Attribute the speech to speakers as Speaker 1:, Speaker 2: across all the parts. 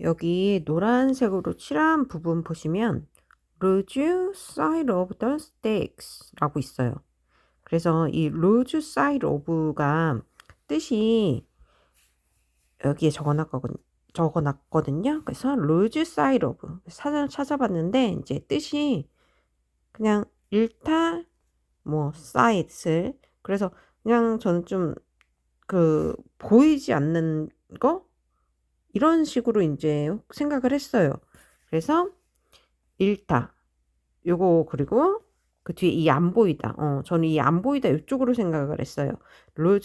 Speaker 1: 여기 노란색으로 칠한 부분 보시면 lose side of the stakes 라고 있어요. 그래서 이 lose side of가 뜻이 여기에 적어놨거든요. 그래서 lose side of 사전을 찾아봤는데 이제 뜻이 그냥 일타 뭐 sides 그래서 그냥 저는 좀 그 보이지 않는 거 이런 식으로 이제 생각을 했어요. 그래서 일타 요거 그리고 그 뒤에 이 안 보이다. 어, 저는 이 안 보이다 이쪽으로 생각을 했어요.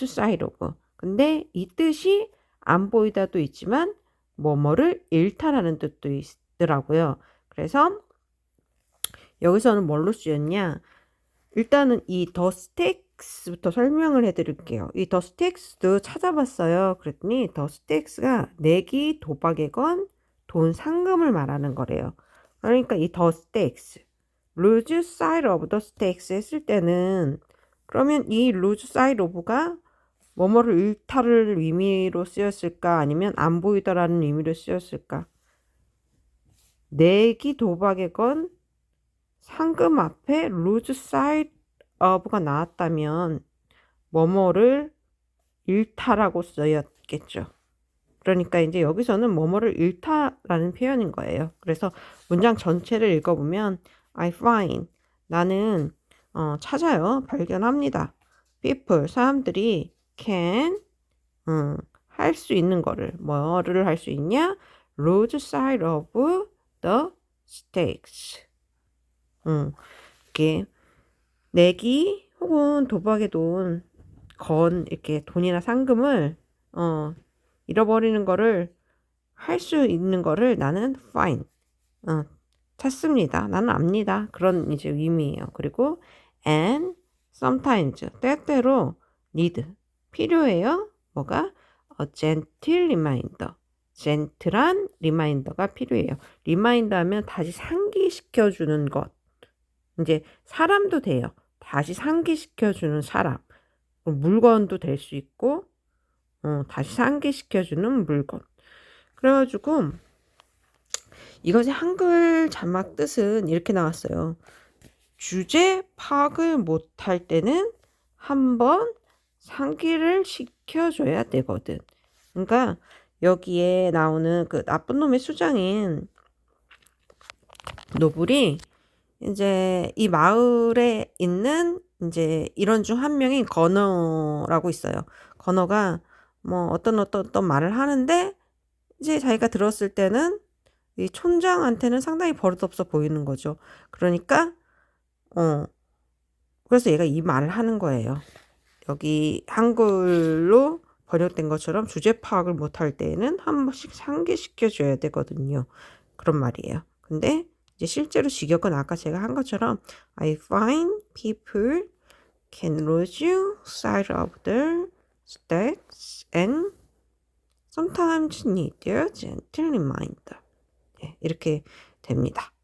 Speaker 1: sight of. 근데 이 뜻이 안 보이다도 있지만 뭐뭐를 잃다라는 뜻도 있더라고요. 그래서 여기서는 뭘로 쓰였냐? 일단은 이 더 스택 스부터 설명을 해드릴게요. 이 더 스택스도 찾아봤어요. 그랬더니 더 스택스가 내기, 도박의 건, 돈 상금을 말하는 거래요. 그러니까 이 더 스택스, lose side of the stakes 했을 때는 그러면 이 lose side of가 뭐뭐를 잃다를 의미로 쓰였을까 아니면 안 보이다라는 의미로 쓰였을까? 내기 도박의 건 상금 앞에 lose of가 나왔다면 뭐뭐를 잃다라고 쓰였겠죠. 그러니까 이제 여기서는 뭐뭐를 잃다라는 표현인 거예요. 그래서 문장 전체를 읽어보면 I find 나는 어, 찾아요. 발견합니다. people 사람들이 can 음, 할수 있는 거를 뭐를 할 수 있냐? sight of the stakes. 음, 이렇게 내기 혹은 도박의 돈, 건 이렇게 돈이나 상금을 어, 잃어버리는 거를 할 수 있는 거를 나는 find 어, 찾습니다. 나는 압니다. 그런 이제 의미예요. 그리고 and sometimes 때때로 need 필요해요. 뭐가 a gentle reminder. 젠틀한 리마인더가 필요해요. 리마인더 하면 다시 상기시켜 주는 것. 이제 사람도 돼요. 다시 상기시켜 주는 사람. 물건도 될 수 있고 어, 다시 상기시켜 주는 물건. 그래가지고 이것의 한글 자막 뜻은 이렇게 나왔어요. 주제 파악을 못할 때는 한번 상기를 시켜줘야 되거든. 그러니까 여기에 나오는 그 나쁜 놈의 수장인 노블이 이제 이 마을에 있는 이제 이런 중 한 명인 건어라고 있어요. 건어가 뭐 어떤 어떤 어떤 말을 하는데 이제 자기가 들었을 때는 이 촌장한테는 상당히 버릇없어 보이는 거죠. 그러니까 어 그래서 얘가 이 말을 하는 거예요. 여기 한글로 번역된 것처럼 주제 파악을 못할 때에는 한 번씩 상기시켜 줘야 되거든요. 그런 말이에요. 근데 이제 실제로 직역은 아까 제가 한 것처럼 I find people can lose sight of their stakes and sometimes need their gentle reminder. 네, 이렇게 됩니다.